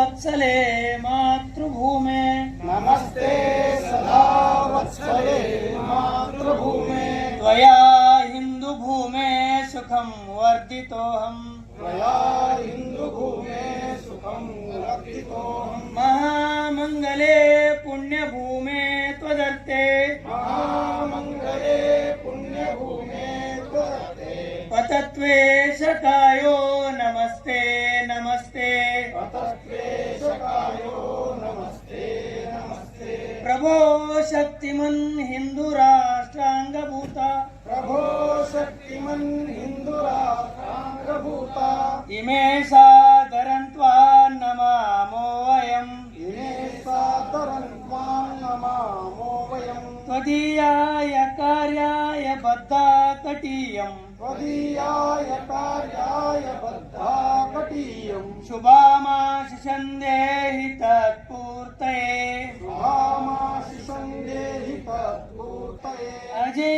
वत्सले मातृभूमे। नमस्ते सदा वत्सले मातृभूमे। त्वया हिन्दुभूमे सुखं वर्धितोऽहम् त्वया हिन्दुभूमे सुखं वर्धितोऽहम् महामङ्गले पुण्यभूमे त्वदर्थे। महामङ्गले पुण्यभूमे त्वरते पतत्वेशकायो प्रभो शक्तिमन् हिन्दुराष्ट्राङ्गभूता। प्रभो शक्तिमन् हिन्दुराष्ट्राङ्गभूता। इमे सादरं त्वा नमामो वयम्। इमे सादरं त्वां नमामो वयम्। त्वदीयाय कार्याय बद्धा कटीयम् त्वदीयाय कार्याय बद्धा कटीयम् शुभामाशिषं देहि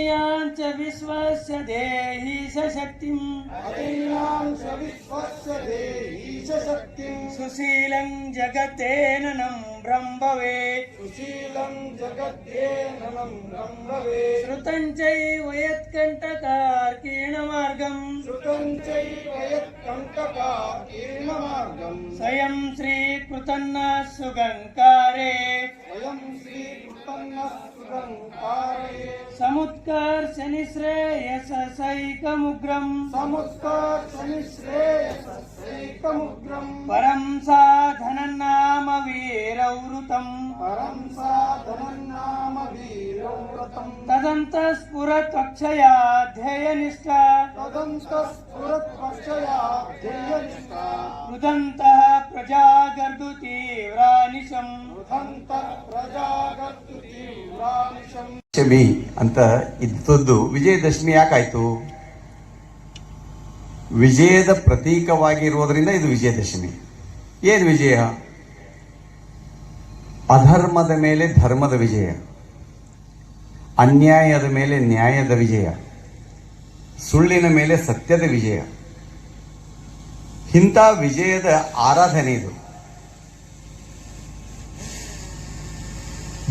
अजेयाञ्च विश्वस्य देहि सशक्तिम् अदीनां च विश्वस्य देहि च शक्तिम् सुशीलं जगतेननं ब्रह्मवेत् सुशीलं जगद्येननं भवेत् श्रुतं चैव यत्कण्टकार्कीणमार्गम् श्रुतं चैव यत्कण्टकाकीर्णमार्गम् स्वयं श्रीकृतन्न सुगङ्कारे సముత్కర్ శని శ్రేయసైకముగ్రం సముత్కర్ శని శ్రేయసైకముగ్రం పరం సాధనం నామ వీరవృతం పరం సాధనం నామ వీరవృతం తదంతః స్ఫురత్వక్షయా ధ్యేయనిష్ట తదంతః ಮೃದಂತಃ ಪ್ರಜಾಗರ್ದು ತೀವ್ರಾನಿಶಂ ಪ್ರಜಾಗರ್ದು ತೀವ್ರಾನಿಶಂ ಶಮಿ ಅಂತ ಇದ್ದದ್ದು ವಿಜಯದಶಮಿ ಯಾಕಾಯ್ತು? ವಿಜಯದ ಪ್ರತೀಕವಾಗಿರುವುದರಿಂದ ಇದು ವಿಜಯದಶಮಿ. ಏನು ವಿಜಯ? ಅಧರ್ಮದ ಮೇಲೆ ಧರ್ಮದ ವಿಜಯ. ಅನ್ಯಾಯದ ಮೇಲೆ ನ್ಯಾಯದ ವಿಜಯ. ಸುಳ್ಳಿನ ಮೇಲೆ ಸತ್ಯದ ವಿಜಯ. ಇಂಥ ವಿಜಯದ ಆರಾಧನೆ ಇದು.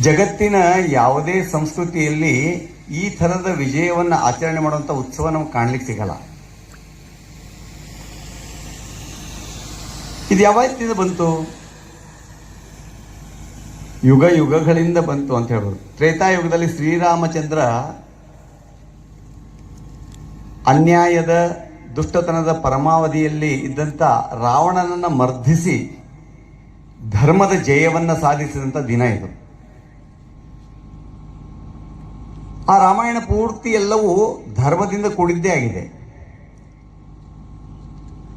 ಜಗತ್ತಿನ ಯಾವುದೇ ಸಂಸ್ಕೃತಿಯಲ್ಲಿ ಈ ಥರದ ವಿಜಯವನ್ನು ಆಚರಣೆ ಮಾಡುವಂಥ ಉತ್ಸವ ನಮ್ಗೆ ಕಾಣ್ಲಿಕ್ಕೆ ಸಿಗಲ್ಲ. ಇದು ಯಾವತ್ತಿಂದ ಬಂತು? ಯುಗ ಯುಗಗಳಿಂದ ಬಂತು ಅಂತ ಹೇಳ್ಬೋದು. ತ್ರೇತಾಯುಗದಲ್ಲಿ ಶ್ರೀರಾಮಚಂದ್ರ ಅನ್ಯಾಯದ ದುಷ್ಟತನದ ಪರಮಾವಧಿಯಲ್ಲಿ ಇದ್ದಂಥ ರಾವಣನನ್ನು ಮರ್ಧಿಸಿ ಧರ್ಮದ ಜಯವನ್ನು ಸಾಧಿಸಿದಂಥ ದಿನ ಇದು. ಆ ರಾಮಾಯಣ ಪೂರ್ತಿ ಎಲ್ಲವೂ ಧರ್ಮದಿಂದ ಕೂಡಿದ್ದೇ ಆಗಿದೆ.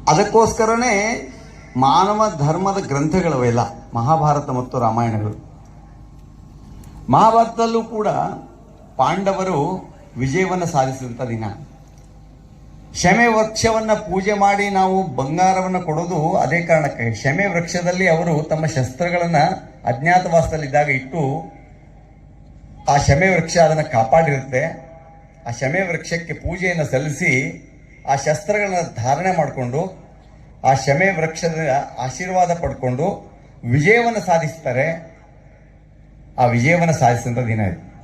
ಅದಕ್ಕೋಸ್ಕರನೇ ಮಾನವ ಧರ್ಮದ ಗ್ರಂಥಗಳವೆಲ್ಲ, ಮಹಾಭಾರತ ಮತ್ತು ರಾಮಾಯಣಗಳು. ಮಹಾಭಾರತದಲ್ಲೂ ಕೂಡ ಪಾಂಡವರು ವಿಜಯವನ್ನು ಸಾಧಿಸಿದಂಥ ದಿನ. ಶಮೆ ವೃಕ್ಷವನ್ನ ಪೂಜೆ ಮಾಡಿ ನಾವು ಬಂಗಾರವನ್ನು ಕೊಡೋದು ಅದೇ ಕಾರಣಕ್ಕೆ. ಶಮೆ ವೃಕ್ಷದಲ್ಲಿ ಅವರು ತಮ್ಮ ಶಸ್ತ್ರಗಳನ್ನು ಅಜ್ಞಾತವಾಸದಲ್ಲಿದ್ದಾಗ ಇಟ್ಟು ಆ ಶಮೆ ವೃಕ್ಷ ಅದನ್ನು ಕಾಪಾಡಿರುತ್ತೆ. ಆ ಶಮೆ ವೃಕ್ಷಕ್ಕೆ ಪೂಜೆಯನ್ನು ಸಲ್ಲಿಸಿ ಆ ಶಸ್ತ್ರಗಳನ್ನ ಧಾರಣೆ ಮಾಡಿಕೊಂಡು ಆ ಶಮೆ ವೃಕ್ಷದ ಆಶೀರ್ವಾದ ಪಡ್ಕೊಂಡು ವಿಜಯವನ್ನು ಸಾಧಿಸ್ತಾರೆ. ಆ ವಿಜಯವನ್ನು ಸಾಧಿಸಿದಂಥ ದಿನ ಇದು.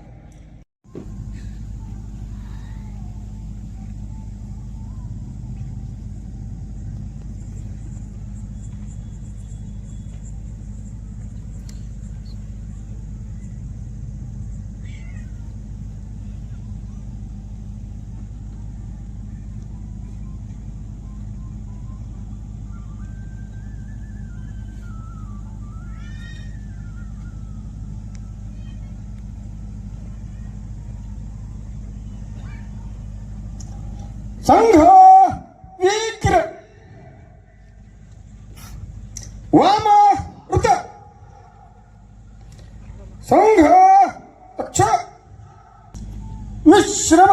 సంఘ వీక్ర వామ ఋత సంఘ రక్ష విశ్రమ